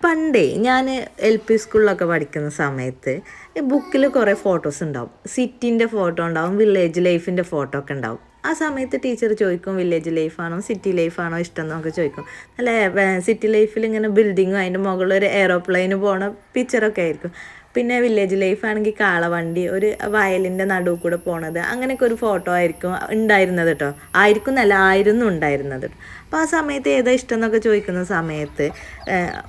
പണ്ടേ ഞാൻ L P സ്കൂളിലൊക്കെ പഠിക്കുന്ന സമയത്ത് ബുക്കിൽ കുറേ ഫോട്ടോസ് ഉണ്ടാവും. സിറ്റിന്റെ ഫോട്ടോ ഉണ്ടാവും വില്ലേജ് ലൈഫിന്റെ ഫോട്ടോ ഒക്കെ ഉണ്ടാവും. ആ സമയത്ത് ടീച്ചർ ചോദിക്കും വില്ലേജ് ലൈഫാണോ സിറ്റി ലൈഫാണോ ഇഷ്ടം എന്നൊക്കെ ചോദിക്കും. നല്ല സിറ്റി ലൈഫിൽ ഇങ്ങനെ ബിൽഡിങ്ങും അതിന്റെ മുകളിൽ ഒരു എയറോപ്ലെയിന് പോണ പിക്ചറൊക്കെ ആയിരിക്കും. പിന്നെ വില്ലേജ് ലൈഫ് ആണെങ്കിൽ കാളവണ്ടി ഒരു വയലിന്റെ നടുവ് കൂടെ പോണത് അങ്ങനെയൊക്കെ ഒരു ഫോട്ടോ ആയിരിക്കും ഉണ്ടായിരുന്നത് കേട്ടോ ആയിരിക്കും എന്നല്ല ആയിരുന്നു ഉണ്ടായിരുന്നത് അപ്പോൾ ആ സമയത്ത് ഏതാ ഇഷ്ടം എന്നൊക്കെ ചോദിക്കുന്ന സമയത്ത്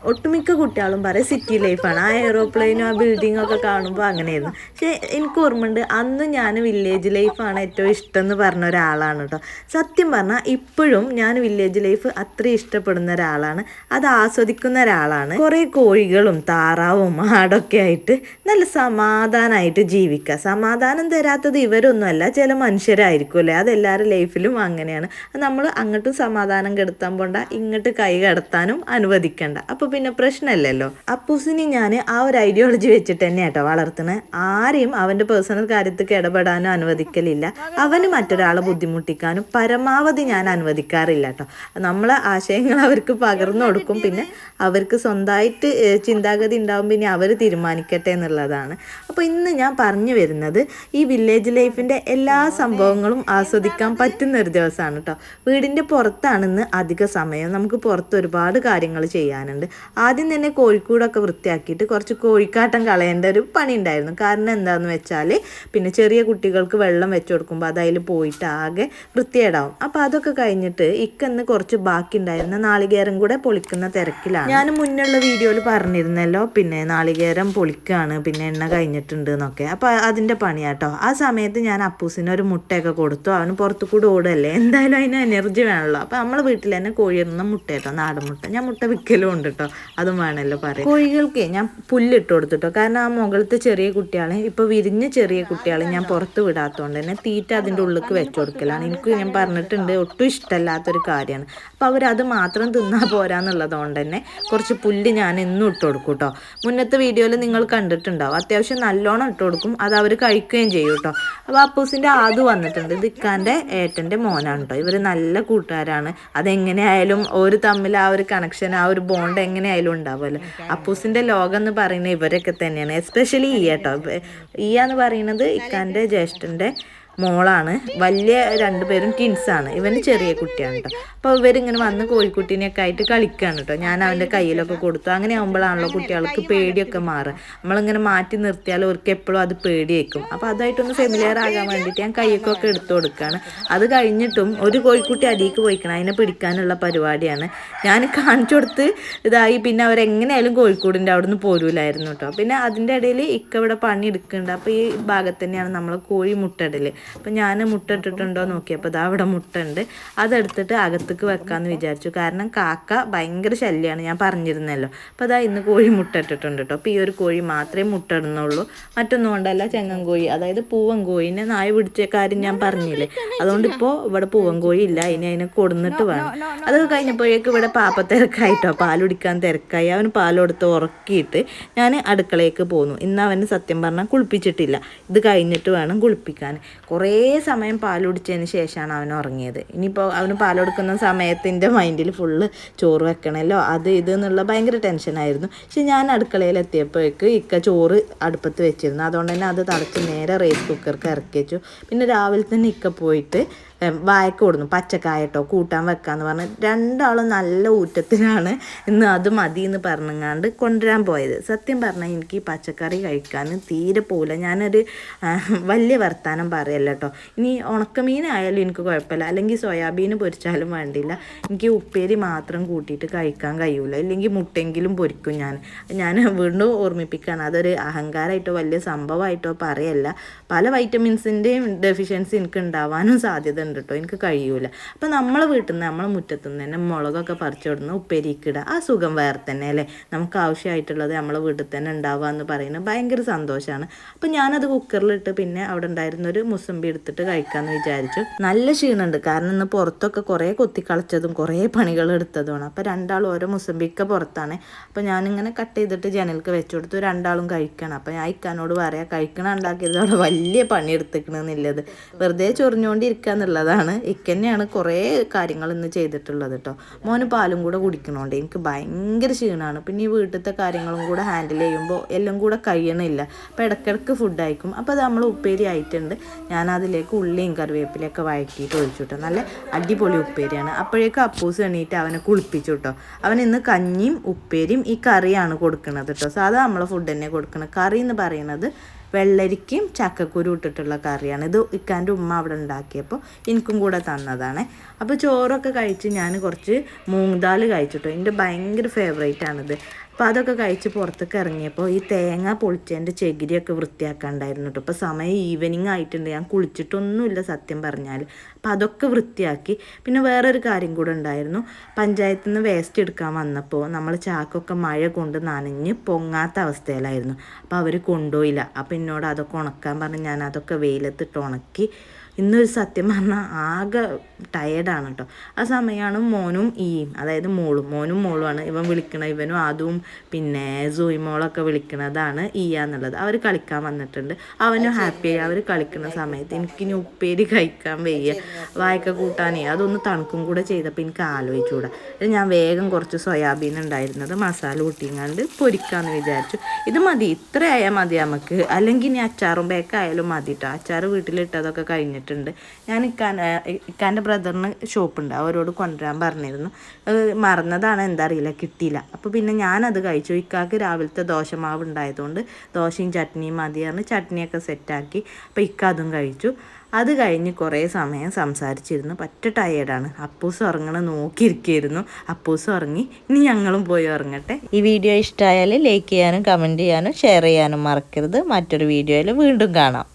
ഒട്ടുമിക്ക കുട്ടികളും പറയും സിറ്റി ലൈഫാണ് ആ എയറോപ്ലെയിനും ആ ബിൽഡിങ്ങും ഒക്കെ കാണുമ്പോൾ അങ്ങനെയായിരുന്നു. പക്ഷേ എനിക്ക് ഓർമ്മയുണ്ട് അന്ന് ഞാൻ വില്ലേജ് ലൈഫാണ് ഏറ്റവും ഇഷ്ടം എന്ന് പറഞ്ഞ ഒരാളാണ് കേട്ടോ സത്യം പറഞ്ഞാൽ ഇപ്പോഴും ഞാൻ വില്ലേജ് ലൈഫ് അത്രയും ഇഷ്ടപ്പെടുന്ന ഒരാളാണ്. അത് ആസ്വദിക്കുന്ന ഒരാളാണ്. കുറേ കോഴികളും താറാവും ആടൊക്കെ ആയിട്ട് നല്ല സമാധാനമായിട്ട് ജീവിക്കുക. സമാധാനം തരാത്തത് ഇവരൊന്നുമല്ല ചില മനുഷ്യരായിരിക്കും അല്ലേ അതെല്ലാവരുടെ ലൈഫിലും അങ്ങനെയാണ്. നമ്മൾ അങ്ങോട്ടും സമാധാനം കെടുത്താൻ പോണ്ട ഇങ്ങോട്ട് കൈ കടത്താനും അനുവദിക്കണ്ട. അപ്പോൾ പിന്നെ പ്രശ്നമില്ലല്ലോ. അപ്പൂസിനെ ഞാൻ ആ ഒരു ഐഡിയോളജി വെച്ചിട്ട് തന്നെ കേട്ടോ വളർത്തുന്നത് ആരെയും അവന്റെ പേഴ്സണൽ കാര്യത്തിൽ ഇടപെടാനും അനുവദിക്കലില്ല. അവന് മറ്റൊരാളെ ബുദ്ധിമുട്ടിക്കാനും പരമാവധി ഞാൻ അനുവദിക്കാറില്ല കേട്ടോ നമ്മളെ ആശയങ്ങൾ അവർക്ക് പകർന്നു കൊടുക്കും. പിന്നെ അവർക്ക് സ്വന്തമായിട്ട് ചിന്താഗതി ഉണ്ടാവും. പിന്നെ അവർ തീരുമാനിക്കട്ടെ. എന്നുള്ളതാണ്. അപ്പോൾ ഇന്ന് ഞാൻ പറഞ്ഞു വരുന്നത് ഈ വില്ലേജ് ലൈഫിന്റെ എല്ലാ സംഭവങ്ങളും ആസ്വദിക്കാൻ പറ്റുന്ന ഒരു ദിവസമാണ് കേട്ടോ. വീടിന്റെ പുറത്താണെന്ന് അധിക സമയം. നമുക്ക് പുറത്ത് ഒരുപാട് കാര്യങ്ങൾ ചെയ്യാനുണ്ട്. ആദ്യം തന്നെ കോഴിക്കൂടൊക്കെ വൃത്തിയാക്കിയിട്ട് കുറച്ച് കോഴിക്കാട്ടം കളയേണ്ട ഒരു പണി ഉണ്ടായിരുന്നു. കാരണം എന്താണെന്ന് വെച്ചാൽ പിന്നെ ചെറിയ കുട്ടികൾക്ക് വെള്ളം വെച്ച് കൊടുക്കുമ്പോൾ അത് അതിൽ പോയിട്ട് ആകെ വൃത്തിയേടാവും അപ്പോൾ അതൊക്കെ കഴിഞ്ഞിട്ട് ഇക്കന്ന് കുറച്ച് ബാക്കി ഉണ്ടായിരുന്ന. നാളികേരം കൂടെ പൊളിക്കുന്ന തിരക്കിലാണ്. ഞാൻ മുന്നുള്ള വീഡിയോയിൽ പറഞ്ഞിരുന്നല്ലോ പിന്നെ നാളികേരം പൊളിക്കുകയാണ് പിന്നെ എണ്ണ കഴിഞ്ഞിട്ടുണ്ട് എന്നൊക്കെ അപ്പോൾ അതിന്റെ പണിയാട്ടോ. ആ സമയത്ത് ഞാൻ അപ്പൂസിന് ഒരു മുട്ടയൊക്കെ കൊടുത്തു. അവന് പുറത്തു കൂടെ ഓടല്ലേ. എന്തായാലും അതിന് എനർജി വേണമല്ലോ അപ്പോൾ നമ്മളെ വീട്ടിൽ തന്നെ കോഴിയിരുന്ന മുട്ട കേട്ടോ നാടൻ മുട്ട. ഞാൻ മുട്ട വിൽക്കലും ഉണ്ട് കേട്ടോ അതും വേണമല്ലോ പറയാം കോഴികൾക്ക് ഞാൻ പുല്ലിട്ട് കൊടുത്തിട്ടോ. കാരണം ആ മുകളിലത്തെ ചെറിയ കുട്ടികളെ ഇപ്പോൾ വിരിഞ്ഞ ചെറിയ കുട്ടികളെ ഞാൻ പുറത്ത് വിടാത്തതുകൊണ്ട് തന്നെ തീറ്റ അതിന്റെ ഉള്ളിലേക്ക് വെച്ച് കൊടുക്കലാണ്. എനിക്ക് ഞാൻ പറഞ്ഞിട്ടുണ്ട് ഒട്ടും ഇഷ്ടമല്ലാത്തൊരു കാര്യമാണ്. അപ്പോൾ അവരത് മാത്രം തിന്നാൽ പോരാന്നുള്ളതുകൊണ്ട് തന്നെ കുറച്ച് പുല്ല് ഞാൻ ഇന്നും ഇട്ട് കൊടുക്കും കേട്ടോ മുന്നത്തെ വീഡിയോയിൽ നിങ്ങൾ കണ്ടിട്ടുണ്ടാവും. അത്യാവശ്യം നല്ലോണം ഇട്ട് കൊടുക്കും. അത് അവർ കഴിക്കുകയും ചെയ്യും കേട്ടോ അപ്പോൾ അപ്പൂസിന്റെ ആദു വന്നിട്ടുണ്ട്. ഇത് ഇക്കാന്റെ ഏട്ടന്റെ മോനാണ് കേട്ടോ ഇവർ നല്ല കൂട്ടുകാരാണ്. അതെങ്ങനെയായാലും ഒരു തമ്മിൽ ആ ഒരു കണക്ഷൻ ആ ഒരു ബോണ്ട് എങ്ങനെയായാലും ഉണ്ടാവുമല്ലോ. അപ്പൂസിന്റെ ലോകം എന്ന് പറയുന്നത് ഇവരൊക്കെ തന്നെയാണ്. എസ്പെഷ്യലി ഈ കേട്ടോ ഈ എന്ന് പറയുന്നത് ഇക്കാന്റെ ജ്യേഷ്ഠന്റെ മോളാണ്. വലിയ രണ്ടുപേരും ട്വിൻസാണ് ഇവന് ചെറിയ കുട്ടിയാണ് കേട്ടോ അപ്പോൾ ഇവരിങ്ങനെ വന്ന് കോഴിക്കുട്ടീനെയൊക്കെ ആയിട്ട് കളിക്കുകയാണ് കേട്ടോ ഞാൻ അവന്റെ കയ്യിലൊക്കെ കൊടുത്തു. അങ്ങനെ ആകുമ്പോഴാണല്ലോ കുട്ടികൾക്ക് പേടിയൊക്കെ മാറുക. നമ്മളിങ്ങനെ മാറ്റി നിർത്തിയാൽ അവർക്ക് എപ്പോഴും അത് പേടിയേക്കും അപ്പോൾ അതായിട്ടൊന്ന് ഫെമിലിയർ ആകാൻ വേണ്ടിയിട്ട് ഞാൻ കൈയൊക്കെ എടുത്തു കൊടുക്കുകയാണ്. അത് കഴിഞ്ഞിട്ടും ഒരു കോഴിക്കുട്ടി അടിയിലേക്ക് പോയിക്കണം. അതിനെ പിടിക്കാനുള്ള പരിപാടിയാണ്. ഞാൻ കാണിച്ചു കൊടുത്ത് ഇതായി. പിന്നെ അവരെങ്ങനെയായാലും കോഴിക്കോടിന്റെ അവിടെ നിന്ന് പോരൂലായിരുന്നു കേട്ടോ പിന്നെ അതിന്റെ ഇടയിൽ ഇക്കവിടെ പണി എടുക്കുന്നുണ്ട് അപ്പോൾ ഈ ഭാഗത്ത് തന്നെയാണ് നമ്മൾ കോഴി മുട്ടയിടൽ അപ്പോൾ ഞാൻ മുട്ട ഇട്ടിട്ടുണ്ടോ നോക്കിയപ്പോൾ ഇതാ അവിടെ മുട്ട ഉണ്ട് അതെടുത്തിട്ട് അകത്തേക്ക് വെക്കാമെന്ന് വിചാരിച്ചു. കാരണം കാക്ക ഭയങ്കര ശല്യമാണ് ഞാൻ പറഞ്ഞിരുന്നല്ലോ. അപ്പോൾ അതാ ഇന്ന് കോഴി മുട്ട ഇട്ടിട്ടുണ്ട് കേട്ടോ അപ്പോൾ ഈ ഒരു കോഴി മാത്രമേ മുട്ട ഇടുന്നുള്ളൂ. മറ്റൊന്നും കൊണ്ടല്ല ചെങ്ങൻ കോഴി അതായത് പൂവൻ കോഴിനെ നായ പിടിച്ച കാര്യം ഞാൻ പറഞ്ഞില്ലേ? അതുകൊണ്ട് ഇപ്പോൾ ഇവിടെ പൂവൻ കോഴി ഇല്ല. ഇനി അതിനെ കൊടുന്നിട്ട് വേണം. അത് കഴിഞ്ഞപ്പോഴേക്ക് ഇവിടെ പാപ്പ തിരക്കായിട്ടോ. പാലുടിക്കാൻ തിരക്കായി. അവന് പാലെടുത്ത് ഉറക്കിയിട്ട് ഞാൻ അടുക്കളയ്ക്ക് പോന്നു. ഇന്ന് അവന് സത്യം പറഞ്ഞാൽ കുളിപ്പിച്ചിട്ടില്ല. ഇത് കഴിഞ്ഞിട്ട് വേണം കുളിപ്പിക്കാൻ. കുറേ സമയം പാലുടിച്ചതിന് ശേഷമാണ് അവൻ ഉറങ്ങിയത്. ഇനിയിപ്പോൾ അവന് പാലൊടുക്കുന്ന സമയത്തിന്റെ മൈൻഡിൽ ഫുള്ള് ചോറ് വെക്കണമല്ലോ അത് ഇത് എന്നുള്ള ഭയങ്കര ടെൻഷനായിരുന്നു പക്ഷെ ഞാൻ അടുക്കളയിൽ എത്തിയപ്പോഴേക്ക് ഇക്ക ചോറ് അടുപ്പത്ത് വെച്ചിരുന്നു. അതുകൊണ്ട് തന്നെ അത് തിളച്ച് നേരെ റൈസ് കുക്കർക്ക് ഇറക്കി വെച്ചു. പിന്നെ രാവിലെ തന്നെ ഇക്ക പോയിട്ട് വായക്ക കൊടുന്നു. പച്ചക്കായട്ടോ കൂട്ടാൻ വെക്കാന്ന് പറഞ്ഞ് രണ്ടാളും നല്ല ഊറ്റത്തിലാണ്. ഇന്ന് അത് മതി എന്ന് പറഞ്ഞങ്ങാണ്ട് കൊണ്ടുവരാൻ പോയത്. സത്യം പറഞ്ഞാൽ എനിക്ക് ഈ പച്ചക്കറി കഴിക്കാൻ തീരെ പോകില്ല ഞാനൊരു വലിയ വർത്തമാനം പറയല്ല കേട്ടോ ഇനി ഉണക്കമീനായാലും എനിക്ക് കുഴപ്പമില്ല. അല്ലെങ്കിൽ സോയാബീൻ പൊരിച്ചാലും വേണ്ടില്ല. എനിക്ക് ഉപ്പേരി മാത്രം കൂട്ടിയിട്ട് കഴിക്കാൻ കഴിയൂല. ഇല്ലെങ്കിൽ മുട്ടെങ്കിലും പൊരിക്കും ഞാൻ. ഞാൻ വീണ്ടും ഓർമ്മിപ്പിക്കുകയാണ് അതൊരു അഹങ്കാരമായിട്ടോ വലിയ സംഭവമായിട്ടോ പറയല്ല. പല വൈറ്റമിൻസിന്റെയും ഡെഫിഷ്യൻസി എനിക്ക് ഉണ്ടാവാനും സാധ്യത ഉണ്ട് കേട്ടോ എനിക്ക് കഴിയൂല. അപ്പം നമ്മളെ വീട്ടിൽ നിന്ന് നമ്മളെ മുറ്റത്തു നിന്ന് തന്നെ മുളകൊക്കെ പറിച്ചുവിടുന്ന ഉപ്പേരിക്കിടുക ആ സുഖം വേറെ തന്നെ അല്ലേ? നമുക്ക് ആവശ്യമായിട്ടുള്ളത് നമ്മളെ വീട്ടിൽ തന്നെ ഉണ്ടാവുക എന്ന് പറയുന്നത് ഭയങ്കര സന്തോഷമാണ് അപ്പം ഞാനത് കുക്കറിലിട്ട് പിന്നെ അവിടെ ഉണ്ടായിരുന്ന ഒരു മുസമ്പി എടുത്തിട്ട് കഴിക്കാമെന്ന് വിചാരിച്ചു. നല്ല ക്ഷീണമുണ്ട് കാരണം ഇന്ന് പുറത്തൊക്കെ കുറേ കൊത്തിക്കളച്ചതും കുറേ പണികൾ എടുത്തതുമാണ്. അപ്പോൾ രണ്ടാളും ഓരോ മുസമ്പിക്ക പുറത്താണ്. അപ്പോൾ ഞാനിങ്ങനെ കട്ട് ചെയ്തിട്ട് ജനൽക്ക് വെച്ചു കൊടുത്തു. രണ്ടാളും കഴിക്കണം. അപ്പോൾ ഞാൻ ഇക്കാനോട് പറയാം കഴിക്കണം ഉണ്ടാക്കിയത് അവിടെ വലിയ പണി എടുത്തിക്കണമെന്നില്ലത് വെറുതെ ചൊറിഞ്ഞുകൊണ്ടിരിക്കുക എന്നുള്ളതാണ് ഇക്കന്നെയാണ് കുറേ കാര്യങ്ങൾ ഇന്ന് ചെയ്തിട്ടുള്ളത് കേട്ടോ മോന് പാലും കൂടെ കുടിക്കണോണ്ട് എനിക്ക് ഭയങ്കര ക്ഷീണമാണ് പിന്നെ ഈ വീട്ടിലത്തെ കാര്യങ്ങളും കൂടെ ഹാൻഡിൽ ചെയ്യുമ്പോൾ എല്ലാം കൂടെ കഴിയണില്ല. അപ്പോൾ ഇടയ്ക്കിടയ്ക്ക് ഫുഡ് അയക്കും. അപ്പോൾ അത് നമ്മൾ ഉപ്പേരി ആയിട്ടുണ്ട്. ഞാൻ അതിലേക്ക് ഉള്ളിയും കറിവേപ്പിലൊക്കെ വഴറ്റിയിട്ട് ഒഴിച്ചു കേട്ടോ നല്ല അടിപൊളി ഉപ്പേരിയാണ്. അപ്പോഴേക്കും അപ്പൂസ് എണീറ്റ് അവനെ കുളിപ്പിച്ചു കേട്ടോ അവൻ ഇന്ന് കഞ്ഞിയും ഉപ്പേരിയും ഈ കറിയാണ് കൊടുക്കുന്നത് കേട്ടോ സാധാ നമ്മളെ ഫുഡ് തന്നെ കൊടുക്കുന്നത് കറി എന്ന് പറയുന്നത് വെള്ളരിക്കയും ചക്കക്കുരു ഇട്ടിട്ടുള്ള കറിയാണ്. ഇത് ഇക്കാന്റെ ഉമ്മ അവിടെ ഉണ്ടാക്കിയപ്പോൾ എനിക്കും കൂടെ തന്നതാണ്. അപ്പോൾ ചോറൊക്കെ കഴിച്ച് ഞാൻ കുറച്ച് മൂങ്ങാൽ കഴിച്ചിട്ടോ. എന്റെ ഭയങ്കര ഫേവറേറ്റ് ആണിത്. അപ്പോൾ അതൊക്കെ കഴിച്ച് പുറത്തേക്ക് ഇറങ്ങിയപ്പോൾ ഈ തേങ്ങ പൊളിച്ചതിന്റെ ചകിരിയൊക്കെ വൃത്തിയാക്കാണ്ടായിരുന്നു കേട്ടോ അപ്പോൾ സമയം ഈവനിങ് ആയിട്ടുണ്ട്. ഞാൻ കുളിച്ചിട്ടൊന്നുമില്ല സത്യം പറഞ്ഞാൽ അപ്പോൾ അതൊക്കെ വൃത്തിയാക്കി. പിന്നെ വേറൊരു കാര്യം കൂടെ ഉണ്ടായിരുന്നു. പഞ്ചായത്തിൽ നിന്ന് വേസ്റ്റ് എടുക്കാൻ വന്നപ്പോൾ നമ്മൾ ചാക്കൊക്കെ മഴ കൊണ്ട് നനഞ്ഞ് പൊങ്ങാത്ത അവസ്ഥയിലായിരുന്നു. അപ്പോൾ അവർ കൊണ്ടുപോയില്ല. അപ്പോൾ എന്നോട് അതൊക്കെ ഉണക്കാൻ പറഞ്ഞ് ഞാൻ അതൊക്കെ വെയിലത്തിട്ട് ഉണക്കി ഇന്നൊരു സത്യം പറഞ്ഞാൽ ആകെ ടയേർഡാണ് കേട്ടോ ആ സമയമാണ് മോനും ഈയും അതായത് മോളും. മോനും മോളുമാണ്. ഇവൻ വിളിക്കണ ഇവനും അതും പിന്നെ സൂയി മോളൊക്കെ വിളിക്കണതാണ് ഈയ എന്നുള്ളത്. അവർ കളിക്കാൻ വന്നിട്ടുണ്ട്. അവനും ഹാപ്പിയായി അവർ കളിക്കുന്ന സമയത്ത് എനിക്കിനി ഉപ്പേരി കഴിക്കാൻ വയ്യ. വായക്ക കൂട്ടാനേ. അതൊന്ന് തണുക്കും കൂടെ ചെയ്തപ്പോൾ എനിക്ക് ആലോചിച്ചുകൂടാ. ഞാൻ വേഗം കുറച്ച് സോയാബീൻ ഉണ്ടായിരുന്നത് മസാല കൂട്ടിങ്ങാണ്ട് പൊരിക്കാമെന്ന് വിചാരിച്ചു. ഇത് മതി. ഇത്രയായാൽ മതി നമുക്ക്. അല്ലെങ്കിൽ ഇനി അച്ചാറും ബേക്കായാലും മതി കേട്ടോ അച്ചാർ വീട്ടിലിട്ടതൊക്കെ കഴിഞ്ഞിട്ടുണ്ട് ഞാൻ ഇക്കാൻ ഇക്കാന്റെ ബ്രദറിന് ഷോപ്പുണ്ട് അവരോട് കൊണ്ടുവരാൻ പറഞ്ഞിരുന്നു. മറന്നതാണ് എന്താ അറിയില്ല കിട്ടിയില്ല. അപ്പോൾ പിന്നെ ഞാനത് കഴിച്ചു. ഇക്കാക്ക് രാവിലത്തെ ദോശമാവ് ഉണ്ടായതുകൊണ്ട് ദോശയും ചട്നിയും മതിയായിരുന്നു ചട്നിയൊക്കെ സെറ്റാക്കി അപ്പോൾ ഇക്ക അതും കഴിച്ചു. അത് കഴിഞ്ഞ് കുറേ സമയം സംസാരിച്ചിരുന്നു. പറ്റ ടയേർഡാണ് അപ്പൂസ് ഉറങ്ങണ നോക്കിയിരിക്കുകയായിരുന്നു അപ്പൂസ് ഉറങ്ങി. ഇനി ഞങ്ങളും പോയി ഉറങ്ങട്ടെ. ഈ വീഡിയോ ഇഷ്ടമായാൽ ലൈക്ക് ചെയ്യാനും കമന്റ് ചെയ്യാനും ഷെയർ ചെയ്യാനും മറക്കരുത്. മറ്റൊരു വീഡിയോയിൽ വീണ്ടും കാണാം.